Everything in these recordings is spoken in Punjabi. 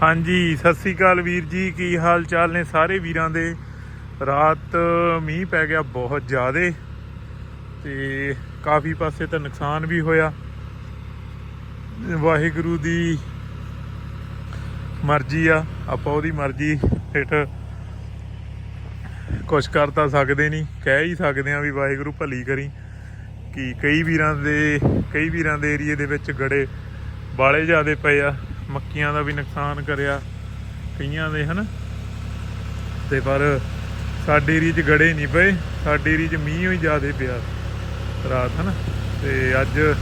ਹਾਂਜੀ, ਸਤਿ ਸ੍ਰੀ ਅਕਾਲ ਵੀਰ ਜੀ, ਕੀ ਹਾਲ ਚਾਲ ਨੇ ਸਾਰੇ ਵੀਰਾਂ ਦੇ? ਰਾਤ ਮੀਂਹ ਪੈ ਗਿਆ ਬਹੁਤ ਜ਼ਿਆਦੇ ਤੇ ਕਾਫੀ ਪਾਸੇ ਤਾਂ ਨੁਕਸਾਨ ਵੀ ਹੋਇਆ। ਵਾਹਿਗੁਰੂ ਦੀ ਮਰਜ਼ੀ ਆ, ਆਪਾਂ ਉਹਦੀ ਮਰਜ਼ੀ ਹੇਠ ਕੁਛ ਕਰ ਤਾਂ ਸਕਦੇ ਨਹੀਂ, ਕਹਿ ਹੀ ਸਕਦੇ ਆ ਵੀ ਵਾਹਿਗੁਰੂ ਭਲੀ ਕਰੀ। ਕਿ ਕਈ ਵੀਰਾਂ ਦੇ, ਕਈ ਵੀਰਾਂ ਦੇ ਏਰੀਏ ਦੇ ਵਿੱਚ ਗੜੇ ਬਾਲੇ ਜ਼ਿਆਦੇ ਪਏ ਆ। ਮੱਕੀਆਂ ਦਾ ਵੀ ਨੁਕਸਾਨ ਕਰਿਆ, ਕਈਆਂ ਦੇ, ਹਨ? ਤੇ ਪਰ ਸਾਡੇ ਏਰੀਏ 'ਚ ਗੜੇ ਨਹੀਂ ਪਏ, ਸਾਡੇ ਏਰੀਏ 'ਚ ਮੀਂਹ ਹੀ ਜ਼ਿਆਦੇ ਪਿਆ ਰਾਤ, ਹਨ? ਤੇ ਅੱਜ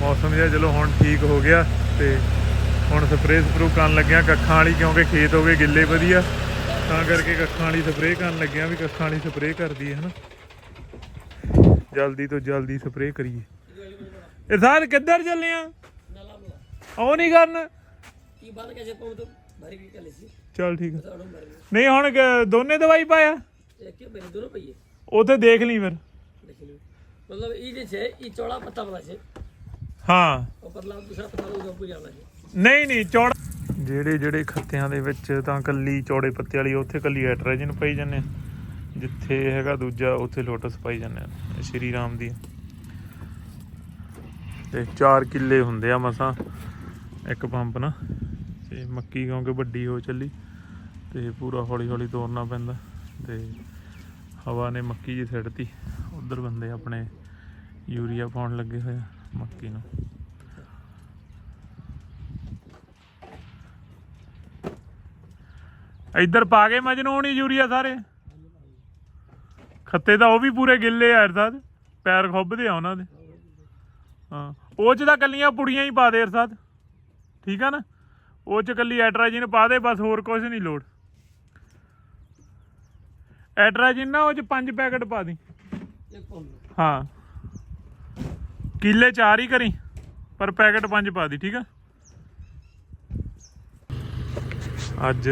ਮੌਸਮ ਜਿਹਾ ਚਲੋ ਹੁਣ ਠੀਕ ਹੋ ਗਿਆ ਤੇ ਹੁਣ ਸਪਰੇਅ ਸਪਰੂ ਕਰਨ ਲੱਗਿਆ ਕੱਖਾਂ ਵਾਲੀ ਕਿਉਂਕਿ ਖੇਤ ਹੋ ਗਏ ਗਿੱਲੇ ਵਧੀਆ, ਤਾਂ ਕਰਕੇ ਕੱਖਾਂ ਵਾਲੀ ਸਪਰੇਅ ਕਰਨ ਲੱਗਿਆ ਵੀ ਕੱਖਾਂ ਵਾਲੀ ਸਪਰੇਅ ਕਰਦੀ ਹੈ, ਹਨਾ? ਜਲਦੀ ਤੋਂ ਜਲਦੀ ਸਪਰੇਅ ਕਰੀਏ। ਇਰਸਾਦ, ਕਿੱਧਰ ਚੱਲੇ ਆ? ਉਹ ਨਹੀਂ ਕਰਨ ਕੀ ਬਾਤ कैसे पाऊँ तो भरी की कल से ਚੱਲ ਠੀਕ ਆ दोनों भरी ਨਹੀਂ ਹੁਣ ਕ- ਦੋਨੇ ਦਵਾਈ ਪਾਇਆ एक क्यों पहले दोनों पहिए ਉਥੇ ਦੇਖ ਲਈ ਫਿਰ देख लो मतलब ई जे छे ई चौड़ा पत्ता वाला छे ਹਾਂ और पतला दूसरा पत्ता वाला पूरी वाला छे ਨਹੀਂ ਨਹੀਂ ਚੌੜਾ ਜਿਹੜੇ ਜਿਹੜੇ ਖੱਤਿਆਂ ਦੇ ਵਿੱਚ ਤਾਂ ਕੱਲੀ ਚੌੜੇ ਪੱਤੇ ਵਾਲੀ ਉੱਥੇ ਕੱਲੀ ਐਟਰਾਜਨ ਪਾਈ ਜਾਂਦੇ ਆ ਜਿੱਥੇ ਹੈਗਾ ਦੂਜਾ ਉੱਥੇ ਲੋਟਸ ਪਾਈ ਜਾਂਦੇ ਆ ਇਹ ਸ਼੍ਰੀ ਰਾਮ ਦੀ ਤੇ 4 ਕਿੱਲੇ ਹੁੰਦੇ ਆ ਮਸਾਂ ਇੱਕ ਪੰਪ ਨਾ, ਤੇ ਮੱਕੀ ਕਿਉਂਕਿ ਵੱਡੀ ਹੋ ਚੱਲੀ, ਤੇ ਪੂਰਾ ਹੌਲੀ ਹੌਲੀ ਤੋੜਨਾ ਪੈਂਦਾ, ਤੇ ਹਵਾ ਨੇ ਮੱਕੀ ਜੀ ਸਿੱਟਤੀ ਉਧਰ ਬੰਦੇ ਆਪਣੇ ਯੂਰੀਆ ਪਾਉਣ ਲੱਗੇ ਹੋਏ ਮੱਕੀ ਨੂੰ। ਇੱਧਰ ਪਾ ਕੇ ਮਜਨੂੰ ਹੋਣੀ ਯੂਰੀਆ ਸਾਰੇ। ਖੱਤੇ ਤਾਂ ਉਹ ਵੀ ਪੂਰੇ ਗਿੱਲੇ ਆ ਅਰਸਾਦ, ਪੈਰ ਖੁੱਬਦੇ ਆ ਉਹਨਾਂ ਦੇ। ਹਾਂ, ਉਹ ਚ ਤਾਂ ਕੱਲੀਆਂ ਪੁੜੀਆਂ ਹੀ ਪਾ ਦੇ ਅਰਸਾਦ। ਠੀਕ ਆ ਨਾ? ਉਹ ਚ ਕੱਲੀ ਐਟਰਾਜਿਨ ਪਾ ਦੇ, ਬਸ ਹੋਰ ਕੁਝ ਨਹੀਂ ਲੋੜ। ਐਟਰਾਜਿਨ ਨਾ ਉਹ ਚ ਪੰਜ ਪੈਕਟ ਪਾ ਦੀ। ਹਾਂ। ਕਿੱਲੇ ਚਾਰ ਹੀ ਕਰੀ, ਪਰ ਪੈਕਟ ਪੰਜ ਪਾ ਦੀ, ਠੀਕ ਆ? ਅੱਜ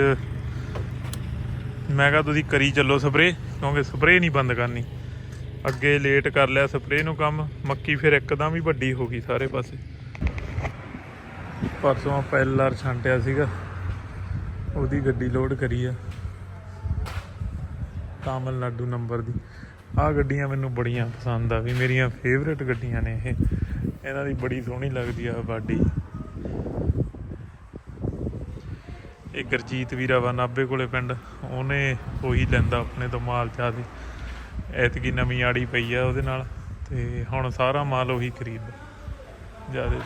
ਮੈਂ ਕਹਾ ਤੁਸੀਂ ਕਰੀ ਚੱਲੋ ਸਪਰੇ ਕਿਉਂਕਿ ਸਪਰੇ ਨਹੀਂ ਬੰਦ ਕਰਨੀ। ਅੱਗੇ ਲੇਟ ਕਰ ਲਿਆ ਸਪਰੇ ਨੂੰ ਕੰਮ, ਮੱਕੀ ਫਿਰ ਇੱਕਦਮ ਹੀ ਵੱਡੀ ਹੋ ਗਈ ਸਾਰੇ ਪਾਸੇ। ਪਰਸੋਂ ਪੈਲਰ ਛਾਂਟਿਆ ਸੀਗਾ। ਉਹਦੀ ਗੱਡੀ ਲੋਡ ਕਰੀ ਆ। ਤਾਮਿਲਨਾਡੂ ਨੰਬਰ ਦੀ। ਆਹ ਗੱਡੀਆਂ ਮੈਨੂੰ ਬੜੀਆਂ ਪਸੰਦ ਆ ਵੀ ਮੇਰੀਆਂ ਫੇਵਰੇਟ ਗੱਡੀਆਂ ਨੇ ਇਹ। ਇਹਨਾਂ ਦੀ ਬੜੀ ਸੋਹਣੀ ਲੱਗਦੀ ਆ ਬਾਡੀ। ਇਹ ਗਰਜੀਤ ਵੀਰਾ ਵਾ ਨਾਬੇ ਕੋਲੇ ਪਿੰਡ। ਉਹਨੇ ਉਹੀ ਲੈਂਦਾ ਆਪਣੇ ਤੋਂ ਮਾਲ ਚਾਦੇ ਐਤਕੀ ਨਵੀਂ ਆੜੀ ਪਈ ਆ ਉਹਦੇ ਨਾਲ। ਤੇ ਹੁਣ ਸਾਰਾ ਮਾਲ ਉਹੀ ਖਰੀਦਦਾ। ਜਿਆਦੇ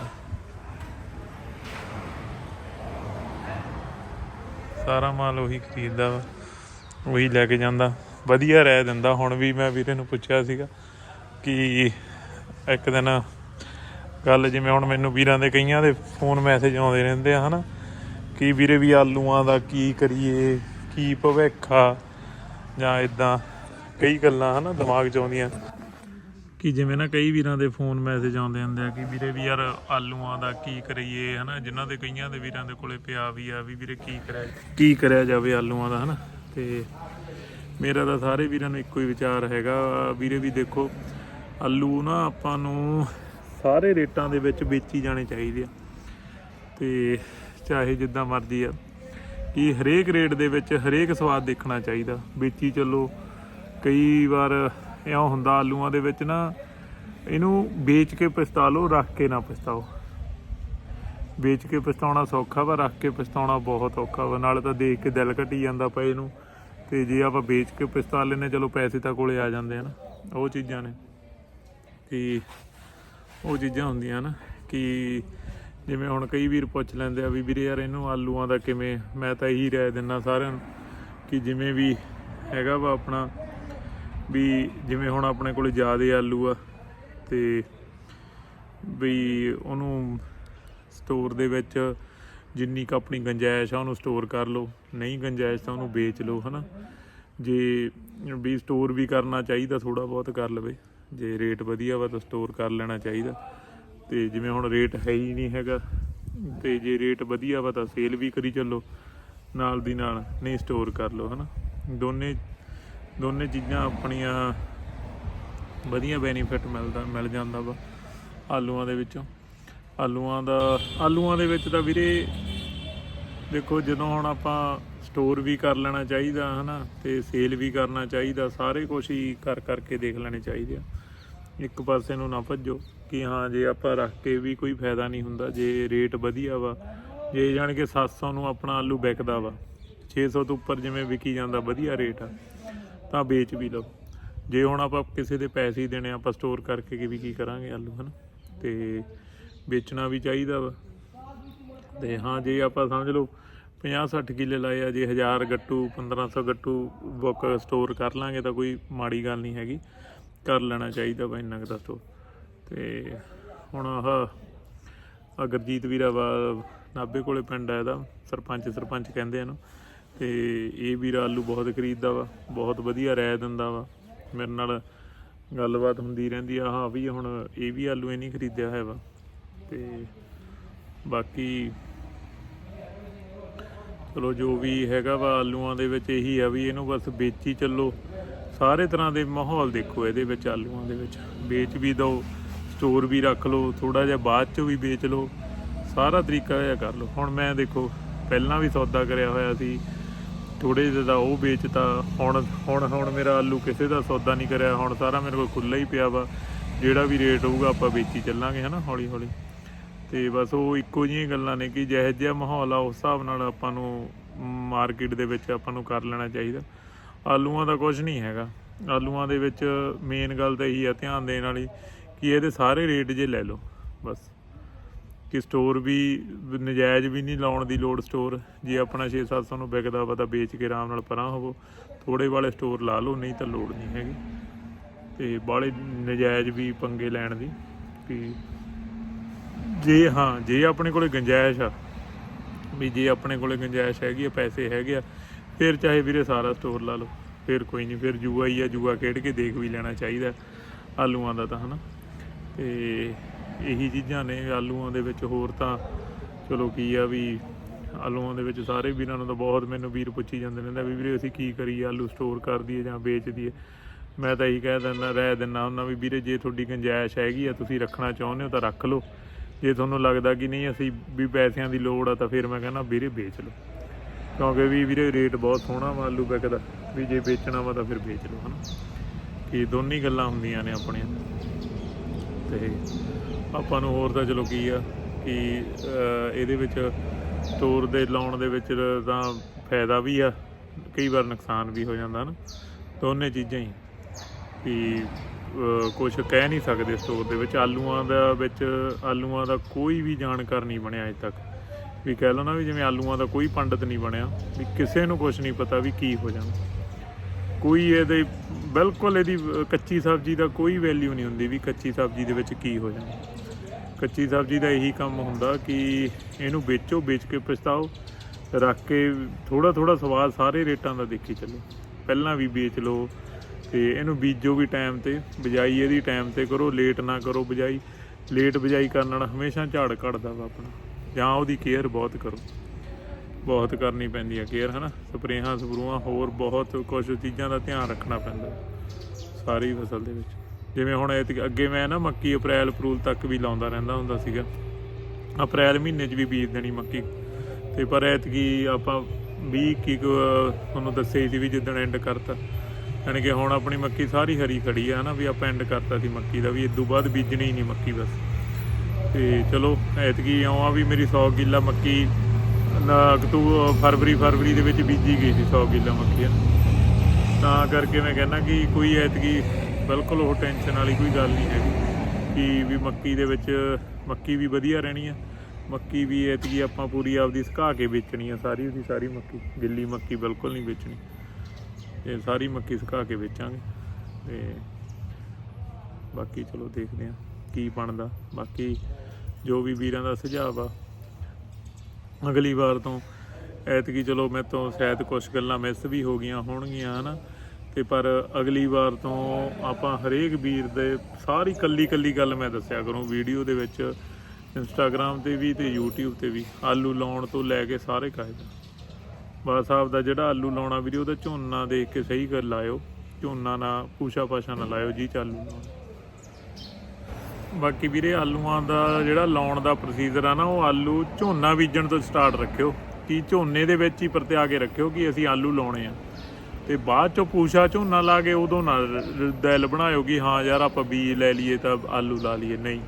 ਸਾਰਾ ਮਾਲ ਉਹੀ ਖਰੀਦਦਾ ਵਾ, ਉਹੀ ਲੈ ਕੇ ਜਾਂਦਾ। ਵਧੀਆ ਰਹਿ ਦਿੰਦਾ। ਹੁਣ ਵੀ ਮੈਂ ਵੀਰੇ ਨੂੰ ਪੁੱਛਿਆ ਸੀਗਾ ਕਿ ਇੱਕ ਦਿਨ ਗੱਲ ਜਿਵੇਂ ਹੁਣ ਮੈਨੂੰ ਵੀਰਾਂ ਦੇ ਕਈਆਂ ਦੇ ਫੋਨ ਮੈਸੇਜ ਆਉਂਦੇ ਰਹਿੰਦੇ ਆ, ਹਨਾ? ਕਿ ਵੀਰੇ ਵੀ ਆਲੂਆਂ ਦਾ ਕੀ ਕਰੀਏ, ਕੀ ਭਵਿੱਖ ਜਾਂ ਇਦਾਂ ਕਈ ਗੱਲਾਂ, ਹਨਾ, ਦਿਮਾਗ 'ਚ ਆਉਂਦੀਆਂ। ਕਿ ਜਿਵੇਂ ਨਾ ਕਈ ਵੀਰਾਂ ਦੇ ਫੋਨ ਮੈਸੇਜ ਆਉਂਦੇ ਹੁੰਦੇ ਆ ਕਿ ਵੀਰੇ ਵੀ ਯਾਰ ਆਲੂਆਂ ਦਾ ਕੀ ਕਰੀਏ, ਹਨਾ? ਜਿਨ੍ਹਾਂ ਦੇ ਕਈਆਂ ਦੇ ਵੀਰਾਂ ਦੇ ਕੋਲੇ ਪਿਆ ਵੀ ਆ ਵੀ ਵੀਰੇ ਕੀ ਕਰਿਆ ਕੀ ਕਰਿਆ ਜਾਵੇ ਆਲੂਆਂ ਦਾ, ਹਨਾ? ਤੇ ਮੇਰਾ ਤਾਂ ਸਾਰੇ ਵੀਰਾਂ ਨੂੰ ਇੱਕੋ ਹੀ ਵਿਚਾਰ ਹੈਗਾ। ਵੀਰੇ ਵੀ ਦੇਖੋ, ਆਲੂ ਨਾ ਆਪਾਂ ਨੂੰ ਸਾਰੇ ਰੇਟਾਂ ਦੇ ਵਿੱਚ ਵੇਚੀ ਜਾਣੇ ਚਾਹੀਦੇ ਆ। ਤੇ ਚਾਹੇ ਜਿੱਦਾਂ ਮਰਜ਼ੀ ਆ, ਕਿ ਹਰੇਕ ਰੇਟ ਦੇ ਵਿੱਚ ਹਰੇਕ ਸਵਾਦ ਦੇਖਣਾ ਚਾਹੀਦਾ। ਵੇਚੀ ਚੱਲੋ, ਕਈ ਵਾਰ ਇਉਂ ਹੁੰਦਾ ਆਲੂਆਂ ਦੇ ਵਿੱਚ ਨਾ, ਇਹਨੂੰ ਵੇਚ ਕੇ ਪਛਤਾ ਲਓ ਰੱਖ ਕੇ ਨਾ ਪਛਤਾਓ। ਵੇਚ ਕੇ ਪਛਤਾਉਣਾ ਸੌਖਾ ਵਾ, ਰੱਖ ਕੇ ਪਛਤਾਉਣਾ ਬਹੁਤ ਔਖਾ ਵਾ, ਨਾਲੇ ਤਾਂ ਦੇਖ ਕੇ ਦਿਲ ਘਟੀ ਜਾਂਦਾ ਪਏ ਨੂੰ ਤੇ ਜੇ ਆਪਾਂ ਵੇਚ ਕੇ ਪਛਤਾ ਲੈਨੇ ਚਲੋ ਪੈਸੇ ਤਾਂ ਕੋਲੇ ਆ ਜਾਂਦੇ ਹਨ ਉਹ ਚੀਜ਼ਾਂ ਨੇ। ਕਿ ਉਹ ਚੀਜ਼ਾਂ ਹੁੰਦੀਆਂ ਨਾ ਕਿ ਜਿਵੇਂ ਹੁਣ ਕਈ ਵੀਰ ਪੁੱਛ ਲੈਂਦੇ ਆ ਵੀ ਵੀਰੇ ਯਾਰ ਇਹਨੂੰ ਆਲੂਆਂ ਦਾ ਕਿਵੇਂ, ਮੈਂ ਤਾਂ ਇਹੀ ਰਾਏ ਦਿੰਦਾ ਸਾਰਿਆਂ ਨੂੰ ਕਿ ਜਿਵੇਂ ਵੀ ਹੈਗਾ ਵਾ ਆਪਣਾ ਵੀ ਜਿਵੇਂ ਹੁਣ ਆਪਣੇ ਕੋਲ ਜ਼ਿਆਦੇ ਆਲੂ ਆ ਤੇ ਵੀ ਉਹਨੂੰ ਸਟੋਰ ਦੇ ਵਿੱਚ ਜਿੰਨੀ ਕੁ ਆਪਣੀ ਗੰਜਾਇਸ਼ ਆ ਉਹਨੂੰ ਸਟੋਰ ਕਰ ਲਓ, ਨਹੀਂ ਗੰਜਾਇਸ਼ ਤਾਂ ਉਹਨੂੰ ਵੇਚ ਲਓ, ਹਨਾ। ਜੇ ਵੀ ਸਟੋਰ ਵੀ ਕਰਨਾ ਚਾਹੀਦਾ ਥੋੜਾ ਬਹੁਤ ਕਰ ਲਵੇ, ਜੇ ਰੇਟ ਵਧੀਆ ਵਾ ਤਾਂ ਸਟੋਰ ਕਰ ਲੈਣਾ ਚਾਹੀਦਾ। ਤੇ ਜਿਵੇਂ ਹੁਣ ਰੇਟ ਹੈ ਹੀ ਨਹੀਂ ਹੈਗਾ, ਤੇ ਜੇ ਰੇਟ ਵਧੀਆ ਵਾ ਤਾਂ ਸੇਲ ਵੀ ਕਰੀ ਚੱਲੋ, ਨਾਲ ਦੀ ਨਾਲ ਨਹੀਂ ਸਟੋਰ ਕਰ ਲਓ, ਹਨਾ। ਦੋਨੇ ਦੋਨੇ ਚੀਜ਼ਾਂ ਆਪਣੀਆਂ ਵਧੀਆ ਬੈਨੀਫਿਟ ਮਿਲਦਾ, ਮਿਲ ਜਾਂਦਾ ਵਾ ਆਲੂਆਂ ਦੇ ਵਿੱਚੋਂ। ਆਲੂਆਂ ਦਾ, ਆਲੂਆਂ ਦੇ ਵਿੱਚ ਤਾਂ ਵੀਰੇ ਦੇਖੋ ਜਦੋਂ ਹੁਣ ਆਪਾਂ ਸਟੋਰ ਵੀ ਕਰ ਲੈਣਾ ਚਾਹੀਦਾ, ਹਨਾ, ਤੇ ਸੇਲ ਵੀ ਕਰਨਾ ਚਾਹੀਦਾ, ਸਾਰੇ ਕੁਝ ਹੀ ਕਰ ਕਰਕੇ ਦੇਖ ਲੈਣੇ ਚਾਹੀਦੇ ਆ। ਇੱਕ ਪਾਸੇ ਨੂੰ ਨਾ ਭੱਜੋ ਕਿ ਹਾਂ, ਜੇ ਆਪਾਂ ਰੱਖ ਕੇ ਵੀ ਕੋਈ ਫਾਇਦਾ ਨਹੀਂ ਹੁੰਦਾ, ਜੇ ਰੇਟ ਵਧੀਆ ਵਾ, ਜੇ ਜਾਣ ਕੇ 700 ਨੂੰ ਆਪਣਾ ਆਲੂ ਵਿਕਦਾ ਵਾ 600 ਤੋਂ ਉੱਪਰ ਜਿਵੇਂ ਵਿਕੀ ਜਾਂਦਾ, ਵਧੀਆ ਰੇਟ ਆ। ਤਾਂ ਵੇਚ ਵੀ ਲਓ। ਜੇ ਹੁਣ ਆਪਾਂ ਕਿਸੇ ਦੇ ਪੈਸੇ ਹੀ ਦੇਣੇ ਆਪਾਂ ਸਟੋਰ ਕਰਕੇ ਕਿ ਵੀ ਕੀ ਕਰਾਂਗੇ ਆਲੂ, ਹਨ? ਤੇ ਵੇਚਣਾ ਵੀ ਚਾਹੀਦਾ ਵਾ। ਤੇ ਹਾਂ, ਜੇ ਆਪਾਂ ਸਮਝ ਲਓ 50 60 ਕਿੱਲੇ ਲਾਏ ਆ, ਜੇ 1000 ਗੱਟੂ 1500 ਗੱਟੂ ਬੁੱਕ ਸਟੋਰ ਕਰ ਲਾਂਗੇ ਤਾਂ ਕੋਈ ਮਾੜੀ ਗੱਲ ਨਹੀਂ ਹੈਗੀ। ਕਰ ਲੈਣਾ ਚਾਹੀਦਾ ਵਾ ਇੰਨਾ ਕੁ ਦਾ ਸਟੋਰ ਤੇ ਹੁਣ ਆਹ ਆ ਗੁਰਜੀਤ ਵੀਰਾ ਵਾ ਨਾਬੇ ਕੋਲੇ ਪਿੰਡ ਆ ਇਹਦਾ ਸਰਪੰਚ ਸਰਪੰਚ ਕਹਿੰਦੇ ਆ ਇਹਨੂੰ। ਤੇ ਇਹ ਵੀਰਾ ਆਲੂ ਬਹੁਤ ਖਰੀਦਦਾ ਵਾ, ਬਹੁਤ ਵਧੀਆ ਰਾਇ ਦਿੰਦਾ ਵਾ। ਮੇਰੇ ਨਾਲ ਗੱਲਬਾਤ ਹੁੰਦੀ ਰਹਿੰਦੀ ਆ ਹਾਂ ਵੀ ਹੁਣ ਇਹ ਵੀ ਆਲੂ ਇਹ ਨਹੀਂ ਖਰੀਦਿਆ ਹੋਇਆ ਵਾ। ਤੇ ਬਾਕੀ ਚਲੋ ਜੋ ਵੀ ਹੈਗਾ ਵਾ ਆਲੂਆਂ ਦੇ ਵਿੱਚ ਇਹੀ ਆ ਵੀ ਇਹਨੂੰ ਬਸ ਵੇਚੀ ਚੱਲੋ। ਸਾਰੇ ਤਰ੍ਹਾਂ ਦੇ ਮਾਹੌਲ ਦੇਖੋ ਇਹਦੇ ਵਿੱਚ ਆਲੂਆਂ ਦੇ ਵਿੱਚ। ਵੇਚ ਵੀ ਦਿਓ ਸਟੋਰ ਵੀ ਰੱਖ ਲਓ ਥੋੜਾ ਜਿਹਾ ਬਾਅਦ ਚ ਵੀ ਵੇਚ ਲਓ। ਸਾਰਾ ਤਰੀਕਾ ਇਹ ਕਰ ਲਓ। ਹੁਣ ਮੈਂ ਦੇਖੋ, ਪਹਿਲਾਂ ਵੀ ਸੌਦਾ ਕਰਿਆ ਹੋਇਆ ਸੀ। ਥੋੜੇ ਜਿਹੇ ਦਾ ਉਹ ਵੇਚਤਾ। ਹੁਣ ਹੁਣ ਹੁਣ ਮੇਰਾ ਆਲੂ ਕਿਸੇ ਦਾ ਸੌਦਾ ਨਹੀਂ ਕਰਿਆ। ਹੁਣ ਸਾਰਾ ਮੇਰੇ ਕੋਲ ਖੁੱਲਾ ਹੀ ਪਿਆ ਵਾ। ਜਿਹੜਾ ਵੀ ਰੇਟ ਹੋਊਗਾ ਆਪਾਂ ਵੇਚੀ ਚੱਲਾਂਗੇ ਹਨਾ ਹੌਲੀ ਹੌਲੀ ਤੇ ਬਸ ਉਹ ਇੱਕੋ ਜਿਹੀਆਂ ਗੱਲਾਂ ਨੇ ਕਿ ਜਿਹੋ ਜਿਹਾ ਮਾਹੌਲ ਆ, ਉਸ ਹਿਸਾਬ ਨਾਲ ਆਪਾਂ ਨੂੰ ਮਾਰਕੀਟ ਦੇ ਵਿੱਚ ਆਪਾਂ ਨੂੰ ਕਰ ਲੈਣਾ ਚਾਹੀਦਾ। ਆਲੂਆਂ ਦਾ ਕੁਝ ਨਹੀਂ ਹੈਗਾ। ਆਲੂਆਂ ਦੇ ਵਿੱਚ ਮੇਨ ਗੱਲ ਤਾਂ ਇਹੀ ਆ, ਧਿਆਨ ਦੇਣ ਵਾਲੀ, ਕਿ ਇਹਦੇ ਸਾਰੇ ਰੇਟ ਜੇ ਲੈ ਲਓ। ਬਸ। ਕਿ ਸਟੋਰ ਵੀ, ਨਜਾਇਜ਼ ਵੀ ਨਹੀਂ ਲਾਉਣ ਦੀ ਲੋੜ ਸਟੋਰ। ਜੇ ਆਪਣਾ 6-700 ਨੂੰ ਵਿਕਦਾ ਵਾ ਤਾਂ ਵੇਚ ਕੇ ਆਰਾਮ ਨਾਲ ਪਰਾਂ ਹੋਵੋ। ਥੋੜੇ ਵਾਲੇ ਸਟੋਰ ਲਾ ਲਓ, ਨਹੀਂ ਤਾਂ ਲੋੜ ਨਹੀਂ ਹੈਗੀ। ਤੇ ਬਾਲੇ ਨਜਾਇਜ਼ ਵੀ ਪੰਗੇ ਲੈਣ ਦੀ ਕਿ ਜੇ, ਹਾਂ, ਜੇ ਆਪਣੇ ਕੋਲੇ ਗੰਜਾਇਸ਼ ਆ, ਵੀ ਜੇ ਆਪਣੇ ਕੋਲੇ ਗੰਜਾਇਸ਼ ਹੈਗੀ ਆ, ਪੈਸੇ ਹੈਗੇ ਆ, ਫਿਰ ਚਾਹੇ ਵੀਰੇ ਸਾਰਾ ਸਟੋਰ ਲਾ ਲਓ, ਫਿਰ ਕੋਈ ਨਹੀਂ, ਫਿਰ ਜੂਆ ਹੀ ਆ, ਜੂਆ ਖੇਡ ਕੇ ਦੇਖ ਵੀ ਲੈਣਾ ਚਾਹੀਦਾ, ਆਲੂਆਂ ਦਾ ਤਾਂ, ਹਨਾ। ਤੇ ਇਹੀ ਚੀਜ਼ਾਂ ਨੇ, ਆਲੂਆਂ ਦੇ ਵਿੱਚ ਹੋਰ ਤਾਂ ਚਲੋ ਕੀ ਆ ਵੀ ਆਲੂਆਂ ਦੇ ਵਿੱਚ ਸਾਰੇ ਵੀਰਾਂ ਨੂੰ ਤਾਂ ਬਹੁਤ ਮੈਨੂੰ ਵੀਰ ਪੁੱਛੀ ਜਾਂਦੇ ਨੇ ਵੀ ਵੀਰੇ ਅਸੀਂ ਕੀ ਕਰੀਏ, ਆਲੂ ਸਟੋਰ ਕਰ ਦਈਏ ਜਾਂ ਵੇਚ ਦਈਏ। ਮੈਂ ਤਾਂ ਇਹੀ ਕਹਿ ਦਿੰਦਾ, ਰਹਿ ਦਿੰਦਾ ਉਹਨਾਂ ਵੀ ਵੀਰੇ ਜੇ ਤੁਹਾਡੀ ਗੁੰਜਾਇਸ਼ ਹੈਗੀ ਆ, ਤੁਸੀਂ ਰੱਖਣਾ ਚਾਹੁੰਦੇ ਹੋ ਤਾਂ ਰੱਖ ਲਓ। ਜੇ ਤੁਹਾਨੂੰ ਲੱਗਦਾ ਕਿ ਨਹੀਂ ਅਸੀਂ ਵੀ ਪੈਸਿਆਂ ਦੀ ਲੋੜ ਆ ਤਾਂ ਫਿਰ ਮੈਂ ਕਹਿੰਦਾ ਵੀਰੇ ਵੇਚ ਲਓ। ਕਿਉਂਕਿ ਵੀ ਵੀਰੇ ਰੇਟ ਬਹੁਤ ਸੋਹਣਾ ਵਾ ਆਲੂ ਵਿਕਦਾ ਵੀ ਜੇ ਵੇਚਣਾ ਵਾ ਤਾਂ ਫਿਰ ਵੇਚ ਲਓ, ਹਨਾ। ਕਿ ਦੋਨੀ ਗੱਲਾਂ ਹੁੰਦੀਆਂ ਨੇ ਆਪਣੀਆਂ। ਤੇ ਆਪਾਂ ਨੂੰ ਹੋਰ ਤਾਂ ਚਲੋ ਕੀ ਆ, ਕਿ ਇਹਦੇ ਵਿੱਚ ਸਟੋਰ ਦੇ ਲਾਉਣ ਦੇ ਵਿੱਚ ਤਾਂ ਫਾਇਦਾ ਵੀ ਆ, ਕਈ ਵਾਰ ਨੁਕਸਾਨ ਵੀ ਹੋ ਜਾਂਦਾ ਨਾ। ਦੋਨੇ ਚੀਜ਼ਾਂ ਹੀ ਕਿ ਕੁਝ ਕਹਿ ਨਹੀਂ ਸਕਦੇ ਸਟੋਰ ਦੇ ਵਿੱਚ। ਆਲੂਆਂ ਦਾ ਵਿੱਚ, ਆਲੂਆਂ ਦਾ ਕੋਈ ਵੀ ਜਾਣਕਾਰ ਨਹੀਂ ਬਣਿਆ ਅਜੇ ਤੱਕ। ਵੀ ਕਹਿ ਲਓ ਨਾ ਵੀ ਜਿਵੇਂ ਆਲੂਆਂ ਦਾ ਕੋਈ ਪੰਡਤ ਨਹੀਂ ਬਣਿਆ, ਵੀ ਕਿਸੇ ਨੂੰ ਕੁਝ ਨਹੀਂ ਪਤਾ ਵੀ ਕੀ ਹੋ ਜਾਣਾ ਕੋਈ ਇਹਦੇ, ਬਿਲਕੁਲ ਇਹਦੀ ਕੱਚੀ ਸਬਜ਼ੀ ਦਾ ਕੋਈ ਵੈਲਿਊ ਨਹੀਂ ਹੁੰਦੀ ਵੀ ਕੱਚੀ ਸਬਜ਼ੀ ਦੇ ਵਿੱਚ ਕੀ ਹੋ ਜਾਣਾ ਕੱਚੀ ਸਬਜ਼ੀ ਦਾ ਇਹੀ ਕੰਮ ਹੁੰਦਾ ਕਿ ਇਹਨੂੰ ਵੇਚੋ, ਵੇਚ ਕੇ ਪਛਤਾਓ, ਰੱਖ ਕੇ ਥੋੜਾ ਥੋੜਾ ਸਵਾਦ ਸਾਰੇ ਰੇਟਾਂ ਦਾ ਦੇਖੀ ਚੱਲੋ। ਪਹਿਲਾਂ ਵੀ ਵੇਚ ਲਓ ਤੇ ਇਹਨੂੰ ਬੀਜੋ ਵੀ ਟਾਈਮ ਤੇ, ਬਿਜਾਈ ਇਹਦੀ ਟਾਈਮ ਤੇ ਕਰੋ, ਲੇਟ ਨਾ ਕਰੋ ਬਿਜਾਈ। ਲੇਟ ਬਿਜਾਈ ਕਰਨ ਨਾਲ ਹਮੇਸ਼ਾ ਝਾੜ ਘਟਦਾ ਵਾ ਆਪਣਾ, ਜਾਂ ਉਹਦੀ ਕੇਅਰ ਬਹੁਤ ਕਰੋ। ਬਹੁਤ ਕਰਨੀ ਪੈਂਦੀ ਹੈ ਕੇਅਰ, ਹਨਾ? ਸਪਰੇਹਾਂ ਸਪਰੂਆਂ ਹੋਰ ਬਹੁਤ ਕੁਝ ਚੀਜ਼ਾਂ ਦਾ ਧਿਆਨ ਰੱਖਣਾ ਪੈਂਦਾ ਸਾਰੀ ਫਸਲ ਦੇ ਵਿੱਚ। ਜਿਵੇਂ ਹੁਣ ਐਤਕੀ- ਅੱਗੇ ਮੈਂ ਨਾ ਮੱਕੀ ਅਪ੍ਰੈਲ ਅਪਰੂਲ ਤੱਕ ਵੀ ਲਾਉਂਦਾ ਰਹਿੰਦਾ ਹੁੰਦਾ ਸੀਗਾ। ਅਪ੍ਰੈਲ ਮਹੀਨੇ 'ਚ ਵੀ ਬੀਜ ਦੇਣੀ ਮੱਕੀ। ਤੇ ਪਰ ਐਤਕੀ ਆਪਾਂ 20 ਕੀ ਕੁ, ਤੁਹਾਨੂੰ ਦੱਸਿਆ ਹੀ ਸੀ ਵੀ ਜਿੱਦਣ ਐਂਡ ਕਰਤਾ। ਯਾਨੀ ਕਿ ਹੁਣ ਆਪਣੀ ਮੱਕੀ ਸਾਰੀ ਹਰੀ ਖੜੀ ਆ ਨਾ, ਵੀ ਆਪਾਂ ਐਂਡ ਕਰਤਾ ਸੀ ਮੱਕੀ ਦਾ ਵੀ ਇਦੋਂ ਬਾਅਦ ਬੀਜਣੀ ਨਹੀਂ ਮੱਕੀ ਬਸ। ਤੇ ਚਲੋ, ਐਤਕੀ ਇਉਂ ਆ ਵੀ ਮੇਰੀ 100 ਕਿੱਲਾ ਮੱਕੀ ਨਾ ਅਕਤੂਬਰ ਫਰਵਰੀ ਫਰਵਰੀ ਦੇ ਵਿੱਚ ਬੀਜੀ ਗਈ ਸੀ 100 ਕਿੱਲਾ ਮੱਕੀ। ਆ। ਤਾਂ ਕਰਕੇ ਮੈਂ ਕਹਿੰਦਾ ਕਿ ਕੋਈ ਐਤਕੀ ਬਿਲਕੁਲ ਉਹ ਟੈਨਸ਼ਨ ਵਾਲੀ ਕੋਈ ਗੱਲ ਨਹੀਂ ਹੈਗੀ। ਕਿ ਵੀ ਮੱਕੀ ਦੇ ਵਿੱਚ, ਮੱਕੀ ਵੀ ਵਧੀਆ ਰਹਿਣੀ ਆ। ਮੱਕੀ ਵੀ ਐਤਕੀ ਆਪਾਂ ਪੂਰੀ ਆਪਦੀ ਸੁਕਾ ਕੇ ਵੇਚਣੀ ਆ ਸਾਰੀ ਉਹਦੀ ਸਾਰੀ ਮੱਕੀ। ਗਿੱਲੀ ਮੱਕੀ ਬਿਲਕੁਲ ਨਹੀਂ ਵੇਚਣੀ। ਤੇ ਸਾਰੀ ਮੱਕੀ ਸੁਕਾ ਕੇ ਵੇਚਾਂਗੇ। ਤੇ ਬਾਕੀ ਚਲੋ ਦੇਖਦੇ ਆ ਕੀ ਬਣਦਾ। ਬਾਕੀ ਜੋ ਵੀ ਵੀਰਾਂ ਦਾ ਸੁਝਾਅ ਆ ਅਗਲੀ ਵਾਰ ਤੋਂ ਐਤਕੀ ਚਲੋ ਮੇਰੇ ਤੋਂ ਸ਼ਾਇਦ ਕੁਝ ਗੱਲਾਂ ਮਿਸ ਵੀ ਹੋ ਗਈਆਂ ਹੋਣਗੀਆਂ, ਹਨਾ? ਤੇ ਪਰ ਅਗਲੀ ਵਾਰ ਤੋਂ ਆਪਾਂ ਹਰੇਕ ਵੀਰ ਦੇ ਸਾਰੀ ਕੱਲੀ ਕੱਲੀ ਗੱਲ ਮੈਂ ਦੱਸਿਆ ਕਰੂੰ, ਵੀਡੀਓ ਦੇ ਵਿੱਚ ਇੰਸਟਾਗ੍ਰam ਤੇ ਵੀ ਤੇ YouTube ਤੇ ਵੀ, ਆਲੂ ਲਾਉਣ ਤੋਂ ਲੈ ਕੇ ਸਾਰੇ ਕਾਇਦਾ। ਬਾਦ ਸਾਹਿਬ ਦਾ ਜਿਹੜਾ ਆਲੂ ਲਾਉਣਾ ਵੀਰੇ, ਉਹਦਾ ਝੋਨਾ ਦੇਖ ਕੇ ਸਹੀ ਕਰ ਲਾਇਓ ਝੋਨਾ ਨਾ ਪੂਸ਼ਾ ਪਾਸ਼ਾ ਨਾ ਲਾਇਓ ਜੀ ਚਾਲੂ ਲਾਉਣਾ ਬਾਕੀ ਵੀਰੇ, ਆਲੂਆਂ ਦਾ ਜਿਹੜਾ ਲਾਉਣ ਦਾ ਪ੍ਰੋਸੀਜਰ ਆ ਨਾ, ਉਹ ਆਲੂ ਝੋਨਾ ਬੀਜਣ ਤੋਂ ਸਟਾਰਟ ਰੱਖਿਓ। ਕਿ ਝੋਨੇ ਦੇ ਵਿੱਚ ਹੀ ਪਰਤਿਆ ਕੇ ਰੱਖਿਓ ਕਿ ਅਸੀਂ ਆਲੂ ਲਾਉਣੇ ਆ। ਤੇ ਬਾਅਦ ਚੋਂ ਪੂਸ਼ਾ ਝੋਨਾ ਲਾ ਕੇ ਉਦੋਂ ਨਾ ਦਿਲ ਬਣਾਇਓ ਕਿ ਹਾਂ ਯਾਰ ਆਪਾਂ ਬੀਜ ਲੈ ਲਈਏ ਤਾਂ ਆਲੂ ਲਾ ਲਈਏ। ਨਹੀਂ।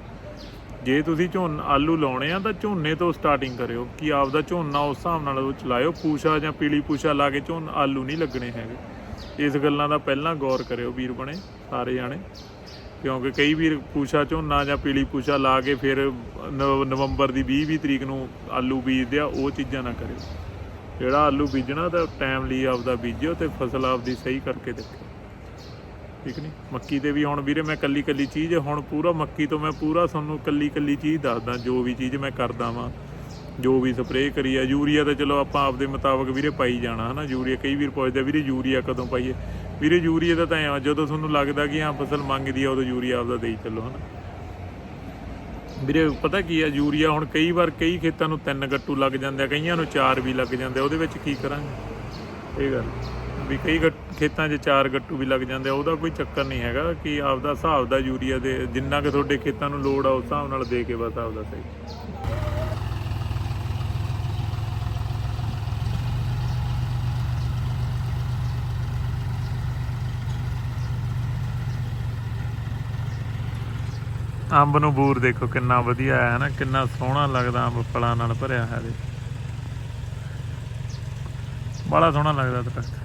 ਜੇ ਤੁਸੀਂ ਝੋਨ ਆਲੂ ਲਾਉਣੇ ਆ ਤਾਂ ਝੋਨੇ ਤੋਂ ਸਟਾਰਟਿੰਗ ਕਰਿਓ ਕਿ ਆਪਦਾ ਝੋਨਾ ਉਸ ਹਿਸਾਬ ਨਾਲ ਉਹ ਚਲਾਇਓ ਪੂਸ਼ਾ ਜਾਂ ਪੀਲੀ ਪੂਸ਼ਾ ਲਾ ਕੇ ਝੋਨ ਆਲੂ ਨਹੀਂ ਲੱਗਣੇ ਹੈਗੇ। ਇਸ ਗੱਲਾਂ ਦਾ ਪਹਿਲਾਂ ਗੌਰ ਕਰਿਓ ਵੀਰ ਬਣੇ, ਸਾਰੇ ਜਾਣੇ। ਕਿਉਂਕਿ ਕਈ ਵੀਰ ਪੂਸ਼ਾ ਝੋਨਾ ਜਾਂ ਪੀਲੀ ਪੂਸ਼ਾ ਲਾ ਕੇ ਫਿਰ ਨਵ- ਨਵੰਬਰ ਦੀ 20 20 ਤਰੀਕ ਨੂੰ ਆਲੂ ਬੀਜਦੇ ਆ, ਉਹ ਚੀਜ਼ਾਂ ਨਾ ਕਰਿਓ। ਜਿਹੜਾ ਆਲੂ ਬੀਜਣਾ ਤਾਂ ਟਾਈਮ ਲਈ ਆਪਦਾ ਬੀਜਿਓ ਤੇ ਫਸਲ ਆਪਦੀ ਸਹੀ ਕਰਕੇ ਦੇਖੋ ਠੀਕ ਨਹੀਂ ਮੱਕੀ ਤੇ ਵੀ ਹੁਣ ਵੀਰੇ ਮੈਂ ਕੱਲੀ ਕੱਲੀ ਚੀਜ਼, ਹੁਣ ਪੂਰਾ ਮੱਕੀ ਤੋਂ ਮੈਂ ਪੂਰਾ ਤੁਹਾਨੂੰ ਕੱਲੀ ਕੱਲੀ ਚੀਜ਼ ਦੱਸਦਾ, ਜੋ ਵੀ ਚੀਜ਼ ਮੈਂ ਕਰਦਾ ਵਾਂ, ਜੋ ਵੀ ਸਪਰੇਅ ਕਰੀ ਆ। ਯੂਰੀਆ ਤਾਂ ਚਲੋ ਆਪਾਂ ਆਪਦੇ ਮੁਤਾਬਕ ਵੀਰੇ ਪਾਈ ਜਾਣਾ, ਹਨਾ? ਯੂਰੀਆ ਕਈ ਵੀਰ ਪੁੱਛਦੇ ਵੀਰੇ ਯੂਰੀਆ ਕਦੋਂ ਪਾਈਏ? ਵੀਰੇ ਯੂਰੀਆ ਦਾ ਤਾਂ ਐਂ ਜਦੋਂ ਤੁਹਾਨੂੰ ਲੱਗਦਾ ਕਿ ਹਾਂ ਫਸਲ ਮੰਗਦੀ ਆ, ਉਦੋਂ ਯੂਰੀਆ ਆਪਦਾ ਦੇਈ ਚੱਲੋ, ਹਨਾ? ਵੀਰੇ, ਪਤਾ ਕੀ ਆ, ਯੂਰੀਆ ਹੁਣ ਕਈ ਵਾਰ ਕਈ ਖੇਤਾਂ ਨੂੰ ਤਿੰਨ ਗੱਟੂ ਲੱਗ ਜਾਂਦੇ ਆ, ਕਈਆਂ ਨੂੰ ਚਾਰ ਵੀ ਲੱਗ ਜਾਂਦੇ ਆ, ਉਹਦੇ ਵਿੱਚ ਕੀ ਕਰਾਂਗੇ? ਇਹ ਗੱਲ। ਵੀ ਕਈ ਗੱਟ- ਖੇਤਾਂ 'ਚ ਚਾਰ ਗੱਟੂ ਵੀ ਲੱਗ ਜਾਂਦੇ ਆ, ਉਹਦਾ ਕੋਈ ਚੱਕਰ ਨਹੀਂ ਹੈਗਾ ਕਿ ਆਪਦਾ ਹਿਸਾਬ ਦਾ ਯੂਰੀਆ ਦੇ, ਜਿੰਨਾ ਕਿ ਤੁਹਾਡੇ ਖੇਤਾਂ ਨੂੰ ਲੋੜ ਆ, ਉਸ ਹਿਸਾਬ ਨਾਲ ਦੇ ਕੇ ਬਸ ਆਪਦਾ ਸਹੀ। ਅੰਬ ਨੂੰ ਬੂਰ ਦੇਖੋ ਕਿੰਨਾ ਵਧੀਆ ਹੈ ਨਾ, ਕਿੰਨਾ ਸੋਹਣਾ ਲੱਗਦਾ ਅੰਬ ਫਲਾਂ ਨਾਲ ਭਰਿਆ ਹੈ ਦੇ ਬੜਾ ਸੋਹਣਾ ਲੱਗਦਾ ਦਰਖਤ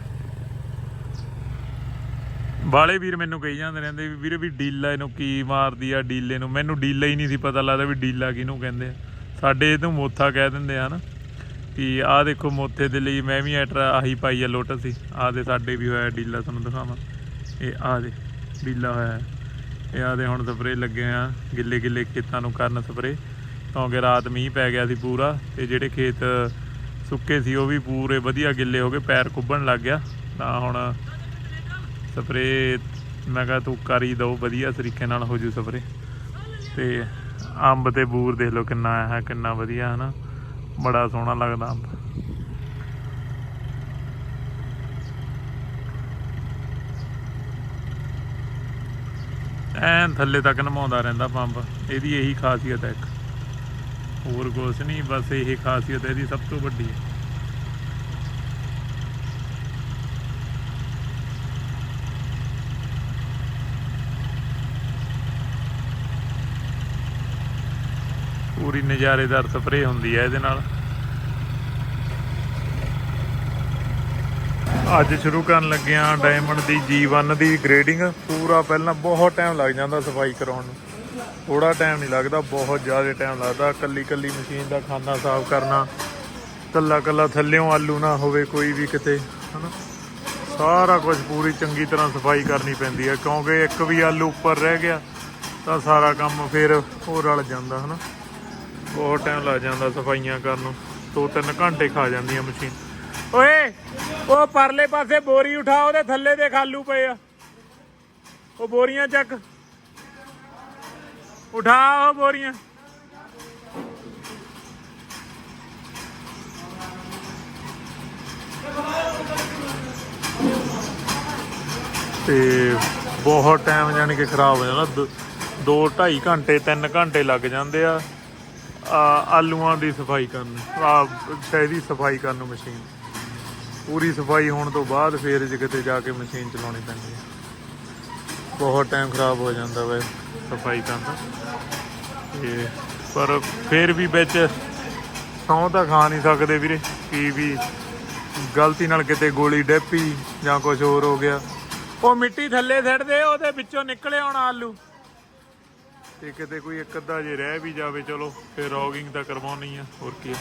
ਬਾਲੇ ਵੀਰ ਮੈਨੂੰ ਕਹੀ ਜਾਂਦੇ ਰਹਿੰਦੇ ਵੀ ਵੀਰੇ ਵੀ ਡੀਲਾ ਇਹਨੂੰ ਕੀ ਮਾਰਦੀ ਆ, ਡੀਲੇ ਨੂੰ। ਮੈਨੂੰ ਡੀਲਾ ਹੀ ਨਹੀਂ ਸੀ ਪਤਾ ਲੱਗਦਾ ਵੀ ਡੀਲਾ ਕਿਹਨੂੰ ਕਹਿੰਦੇ ਆ। ਸਾਡੇ ਇਹ ਤੋਂ ਮੋਥਾ ਕਹਿ ਦਿੰਦੇ ਆ ਨਾ ਕਿ ਆਹ ਦੇਖੋ ਮੋਥੇ ਦੇ ਲਈ ਮੈਂ ਵੀ ਐਟਰ ਆਹੀ ਪਾਈ ਆ ਲੋਟਸ ਸੀ ਆਹ ਦੇ ਸਾਡੇ ਵੀ ਹੋਇਆ ਡੀਲਾ, ਤੁਹਾਨੂੰ ਦਿਖਾਵਾਂ। ਇਹ ਆਹ ਦੇ, ਡੀਲਾ ਹੋਇਆ। ਹੈ। ਇਹ ਆਹ ਦੇ ਹੁਣ ਸਪਰੇ ਲੱਗੇ ਆ, ਗਿੱਲੇ ਗਿੱਲੇ ਖੇਤਾਂ ਨੂੰ ਕਰਨ ਸਪਰੇ ਕਿਉਂਕਿ ਰਾਤ ਮੀਂਹ ਪੈ ਗਿਆ ਸੀ ਪੂਰਾ, ਤੇ ਜਿਹੜੇ ਖੇਤ ਸੁੱਕੇ ਸੀ ਉਹ ਵੀ ਪੂਰੇ ਵਧੀਆ ਗਿੱਲੇ ਹੋ ਗਏ, ਪੈਰ ਕੁੱਬਣ ਲੱਗ ਗਿਆ। ਤਾਂ ਹੁਣ ਸਪਰੇ ਮੈਂ ਕਿਹਾ ਤੂੰ ਕਰ ਹੀ ਦਓ ਵਧੀਆ ਤਰੀਕੇ ਨਾਲ ਹੋ ਜੂ ਸਪਰੇ ਤੇ ਅੰਬ ਤੇ ਬੂਰ ਦੇਖ ਲਓ ਕਿੰਨਾ ਆਇਆ ਹੈ, ਕਿੰਨਾ ਵਧੀਆ ਹੈ ਨਾ ਬੜਾ ਸੋਹਣਾ ਲੱਗਦਾ ਅੰਬ। ਐਨ ਥੱਲੇ ਤੱਕ ਨਮਾਉਂਦਾ ਰਹਿੰਦਾ ਪੰਪ। ਇਹਦੀ ਇਹੀ ਖਾਸੀਅਤ ਹੈ ਇੱਕ। ਹੋਰ ਕੁਛ ਨਹੀਂ, ਬਸ ਇਹ ਖਾਸੀਅਤ ਇਹਦੀ ਸਭ ਤੋਂ ਵੱਡੀ ਹੈ। ਪੂਰੀ ਨਜ਼ਾਰੇਦਾਰ ਸਪਰੇਅ ਹੁੰਦੀ ਹੈ ਇਹਦੇ ਨਾਲ। ਅੱਜ ਸ਼ੁਰੂ ਕਰਨ ਲੱਗੇ ਆ ਡਾਇਮੰਡ ਦੀ G1 ਦੀ ਗ੍ਰੇਡਿੰਗ ਪੂਰਾ ਪਹਿਲਾਂ ਬਹੁਤ ਟਾਈਮ ਲੱਗ ਜਾਂਦਾ ਸਫ਼ਾਈ ਕਰਾਉਣ ਨੂੰ। ਥੋੜਾ ਟਾਈਮ ਨਹੀਂ ਲੱਗਦਾ, ਬਹੁਤ ਜ਼ਿਆਦਾ ਟਾਈਮ ਲੱਗਦਾ। ਕੱਲੀ ਕੱਲੀ ਮਸ਼ੀਨ ਦਾ ਖਾਨਾ ਸਾਫ਼ ਕਰਨਾ। ਕੱਲਾ ਕੱਲਾ ਥੱਲਿਓਂ ਆਲੂ ਨਾ ਹੋਵੇ ਕੋਈ ਵੀ ਕਿਤੇ, ਹਨਾ? ਸਾਰਾ ਕੁਝ ਪੂਰੀ ਚੰਗੀ ਤਰ੍ਹਾਂ ਸਫ਼ਾਈ ਕਰਨੀ ਪੈਂਦੀ ਹੈ। ਕਿਉਂਕਿ ਇੱਕ ਵੀ ਆਲੂ ਉੱਪਰ ਰਹਿ ਗਿਆ, ਤਾਂ ਸਾਰਾ ਕੰਮ ਫਿਰ ਉਹ ਰਲ ਜਾਂਦਾ, ਹਨਾ? ਬਹੁਤ ਟਾਈਮ ਲੱਗ ਜਾਂਦਾ ਸਫਾਈਆਂ ਕਰਨ ਨੂੰ। ਦੋ ਤਿੰਨ ਘੰਟੇ ਖਾ ਜਾਂਦੀਆਂ ਮਸ਼ੀਨ ਓਏ, ਉਹ ਪਰਲੇ ਪਾਸੇ ਬੋਰੀ ਉਠਾ ਉਹਦੇ ਥੱਲੇ ਦੇ ਖਾਲੂ ਪਏ ਆ। ਉਹ ਬੋਰੀਆਂ ਚੱਕ। ਉਠਾ ਉਹ ਬੋਰੀਆਂ। ਤੇ ਬਹੁਤ ਟਾਈਮ ਯਾਨੀ ਕਿ ਖਰਾਬ ਹੋ ਜਾਣਾ 2 2.5 ਘੰਟੇ 3 ਘੰਟੇ ਲੱਗ ਜਾਂਦੇ ਆ। ਆਲੂਆਂ ਦੀ ਸਫ਼ਾਈ ਕਰਨ, ਆ ਸ਼ਾਇਦ ਦੀ ਸਫ਼ਾਈ ਕਰਨ ਨੂੰ ਮਸ਼ੀਨ। ਪੂਰੀ ਸਫ਼ਾਈ ਹੋਣ ਤੋਂ ਬਾਅਦ ਫੇਰ ਜੇ ਕਿਤੇ ਜਾ ਕੇ ਮਸ਼ੀਨ ਚਲਾਉਣੀ ਪੈਂਦੀ ਹੈ। ਬਹੁਤ ਟਾਈਮ ਖਰਾਬ ਹੋ ਜਾਂਦਾ ਵੈ ਸਫ਼ਾਈ ਤਾਂ ਤੇ ਪਰ ਫੇਰ ਵੀ ਵਿੱਚ ਸੌਂ ਤਾਂ ਖਾ ਨਹੀਂ ਸਕਦੇ ਵੀਰੇ, ਕੀ ਵੀ ਗਲਤੀ ਨਾਲ ਕਿਤੇ ਗੋਲੀ ਡੈਪੀ ਜਾਂ ਕੁਝ ਹੋਰ ਹੋ ਗਿਆ। ਉਹ ਮਿੱਟੀ ਥੱਲੇ ਛੱਡਦੇ ਉਹਦੇ ਵਿੱਚੋਂ ਨਿਕਲੇ ਆਉਣਾ ਆਲੂ। ਤੇ ਕਿਤੇ ਕੋਈ ਇੱਕ ਅੱਧਾ ਜੇ ਰਹਿ ਵੀ ਜਾਵੇ, ਚਲੋ, ਫਿਰ ਰੌਗਿੰਗ ਤਾਂ ਕਰਵਾਉਣੀ ਆ, ਹੋਰ ਕੀ।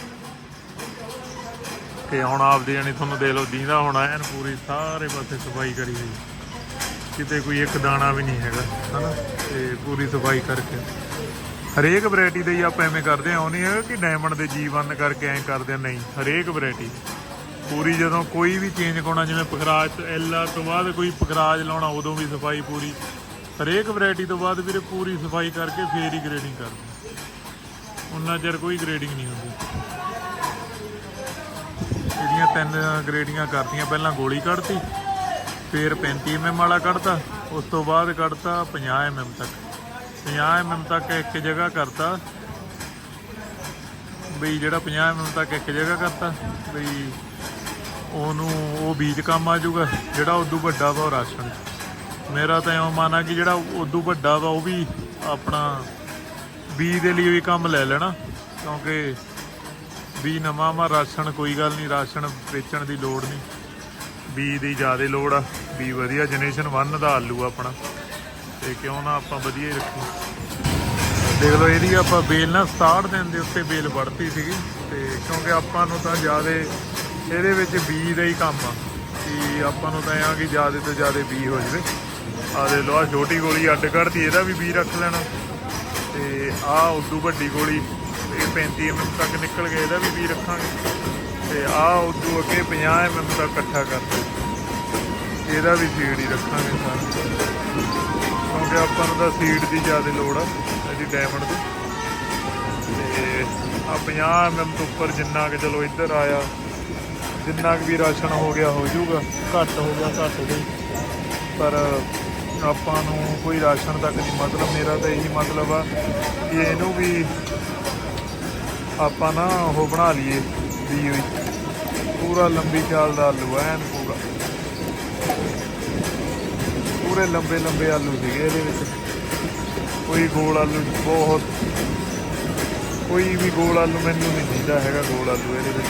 ਤੇ ਹੁਣ ਆਪਦੀ ਜਾਨੀ ਤੁਹਾਨੂੰ ਦੇ ਲਓ, ਦੀਂਦਾ ਹੁਣ, ਐਨ ਪੂਰੀ ਸਾਰੇ ਪਾਸੇ ਸਫ਼ਾਈ ਕਰੀ ਹੋਈ। ਕਿਤੇ ਕੋਈ ਇੱਕ ਦਾਣਾ ਵੀ ਨਹੀਂ ਹੈਗਾ, ਹਨਾ? ਤੇ ਪੂਰੀ ਸਫ਼ਾਈ ਕਰਕੇ। ਹਰੇਕ ਵੈਰਾਈਟੀ ਦੇ ਹੀ ਆਪਾਂ ਐਵੇਂ ਕਰਦੇ ਆ ਉਹ ਨਹੀਂ ਹੈਗਾ ਕਿ ਡਾਇਮੰਡ ਦੇ G1 ਕਰਕੇ ਐਂ ਕਰਦੇ ਆ ਨਹੀਂ। ਹਰੇਕ ਵੈਰਾਈਟੀ ਪੂਰੀ ਜਦੋਂ ਕੋਈ ਵੀ ਚੇਂਜ ਕਰਾਉਣਾ, ਜਿਵੇਂ ਪਖਰਾਜ ਤੋਂ ਐਲਾ ਤੋਂ ਬਾਅਦ ਕੋਈ ਪਖਰਾਜ ਲਾਉਣਾ, ਉਦੋਂ ਵੀ ਸਫ਼ਾਈ ਪੂਰੀ। ਹਰੇਕ ਵੈਰਾਈਟੀ ਤੋਂ ਬਾਅਦ ਵੀਰੇ ਪੂਰੀ ਸਫ਼ਾਈ ਕਰਕੇ ਫੇਰ ਹੀ ਗ੍ਰੇਡਿੰਗ ਕਰਦੇ ਉਹਨਾਂ ਚਿਰ ਕੋਈ ਗ੍ਰੇਡਿੰਗ ਨਹੀਂ ਹੁੰਦੀ। ਇਹਦੀਆਂ ਤਿੰਨ ਗ੍ਰੇਡਿੰਗਾਂ ਕਰਤੀਆਂ, ਪਹਿਲਾਂ ਗੋਲੀ ਕੱਢਤੀ, ਫੇਰ 35 mm ਵਾਲਾ ਕੱਢਤਾ, ਉਸ ਤੋਂ ਬਾਅਦ ਕੱਢਤਾ 50 mm ਤੱਕ। 50 mm ਤੱਕ ਇੱਕ ਜਗ੍ਹਾ ਕਰਤਾ ਬਈ ਜਿਹੜਾ 50 ਐਮਐਮ ਤੱਕ ਇੱਕ ਜਗ੍ਹਾ ਕਰਤਾ ਬਈ ਉਹਨੂੰ ਉਹ ਬੀਜ ਕੰਮ ਆ ਜਾਊਗਾ, ਜਿਹੜਾ ਉਦੋਂ ਵੱਡਾ ਵਾ ਉਹ ਰਾਸ਼ਨ। ਮੇਰਾ ਤਾਂ ਇਉਂ ਮਾਨਾ ਕਿ ਜਿਹੜਾ ਉਦੋਂ ਵੱਡਾ ਵਾ ਉਹ ਵੀ ਆਪਣਾ ਬੀਜ ਦੇ ਲਈ ਵੀ ਕੰਮ ਲੈ ਲੈਣਾ, ਕਿਉਂਕਿ ਵੀ ਨਵਾਂ ਮਾ ਰਾਸ਼ਨ ਕੋਈ ਗੱਲ ਨਹੀਂ, ਰਾਸ਼ਨ ਵੇਚਣ ਦੀ ਲੋੜ ਨਹੀਂ। ਬੀ ਦੀ ਜ਼ਿਆਦਾ ਲੋੜ ਆ, ਬੀ ਵਧੀਆ ਜਨਰੇਸ਼ਨ 1 ਦਾ ਆਲੂ ਆ ਆਪਣਾ। ਤੇ ਕਿਉਂ ਨਾ ਆਪਾਂ ਵਧੀਆ ਹੀ ਰੱਖੀ ਦੇਖ ਲਓ, ਇਹਦੀ ਆਪਾਂ ਬੇਲ ਨਾ 67 ਦਿਨ ਦੇ ਉੱਤੇ ਬੇਲ ਵੜਤੀ ਸੀਗੀ। ਤੇ ਕਿਉਂਕਿ ਆਪਾਂ ਨੂੰ ਤਾਂ ਜ਼ਿਆਦਾ, ਇਹਦੇ ਵਿੱਚ ਬੀ ਦਾ ਹੀ ਕੰਮ ਆ। ਕਿ ਆਪਾਂ ਨੂੰ ਤਾਂ ਆ ਕਿ ਜ਼ਿਆਦਾ ਤੋਂ ਜ਼ਿਆਦਾ ਬੀ ਹੋ ਜਵੇ। ਆ ਦੇ ਲੋ ਆਹ ਛੋਟੀ ਗੋਲੀ ਅੱਡ ਕੱਢਤੀ ਇਹਦਾ ਵੀ ਬੀ ਰੱਖ ਲੈਣਾ। ਤੇ ਆ ਉਦੋਂ ਵੱਡੀ ਗੋਲੀ ਇਹ 35 mm ਤੱਕ ਨਿਕਲ ਗਏ ਇਹਦਾ ਵੀ ਬੀ ਰੱਖਾਂਗੇ। ਤੇ ਆ ਉਦੋਂ ਅੱਗੇ 50 mm ਤੱਕ ਇਕੱਠਾ ਕਰਦੇ। ਇਹਦਾ ਵੀ ਸੀਡ ਹੀ ਰੱਖਾਂਗੇ ਸਾਰਾ। ਕਿਉਂਕਿ ਆਪਾਂ ਨੂੰ ਤਾਂ ਸੀਡ ਦੀ ਜ਼ਿਆਦਾ ਲੋੜ ਆ, ਇਹਦੀ ਡਾਇਮੰਡ ਦੀ। ਤੇ ਆ 50 mm ਤੋਂ ਉੱਪਰ ਜਿੰਨਾ ਕਿ ਚਲੋ ਇੱਧਰ ਆਇਆ, ਜਿੰਨਾ ਕੁ ਵੀ ਰਾਸ਼ਨ ਹੋ ਗਿਆ ਹੋ ਜਾਊਗਾ, ਘੱਟ ਹੋ ਗਿਆ ਘੱਟ ਗਈ ਪਰ ਆਪਾਂ ਨੂੰ ਕੋਈ ਰਾਸ਼ਨ ਤੱਕ ਨਹੀਂ ਮਤਲਬ, ਮੇਰਾ ਤਾਂ ਇਹੀ ਮਤਲਬ ਆ ਕਿ ਇਹਨੂੰ ਵੀ ਆਪਾਂ ਨਾ ਉਹ ਬਣਾ ਲਈਏ ਦੀ ਹੋਈ ਪੂਰਾ ਲੰਬੀ ਚਾਲ ਦਾ ਆਲੂ, ਐਨ ਪੂਰਾ। ਪੂਰੇ ਲੰਬੇ ਲੰਬੇ ਆਲੂ ਸੀਗੇ ਇਹਦੇ ਵਿੱਚ। ਕੋਈ ਗੋਲ ਆਲੂ ਬਹੁਤ, ਕੋਈ ਵੀ ਗੋਲ ਆਲੂ ਮੈਨੂੰ ਨਹੀਂ ਦਿਖਦਾ ਹੈਗਾ ਗੋਲ ਆਲੂ ਇਹਦੇ ਵਿੱਚ।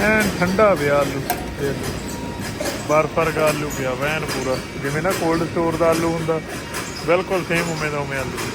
ਐਨ ਠੰਡਾ ਪਿਆ ਆਲੂ। ਦੇਖ ਬਰਫ ਵਰਗਾ ਆਲੂ ਪਿਆ, ਵੈਨ ਪੂਰਾ। ਜਿਵੇਂ ਨਾ ਕੋਲਡ ਸਟੋਰ ਦਾ ਆਲੂ ਹੁੰਦਾ, ਬਿਲਕੁਲ ਸੇਮ ਉਵੇਂ ਦਾ ਉਵੇਂ ਆਲੂ।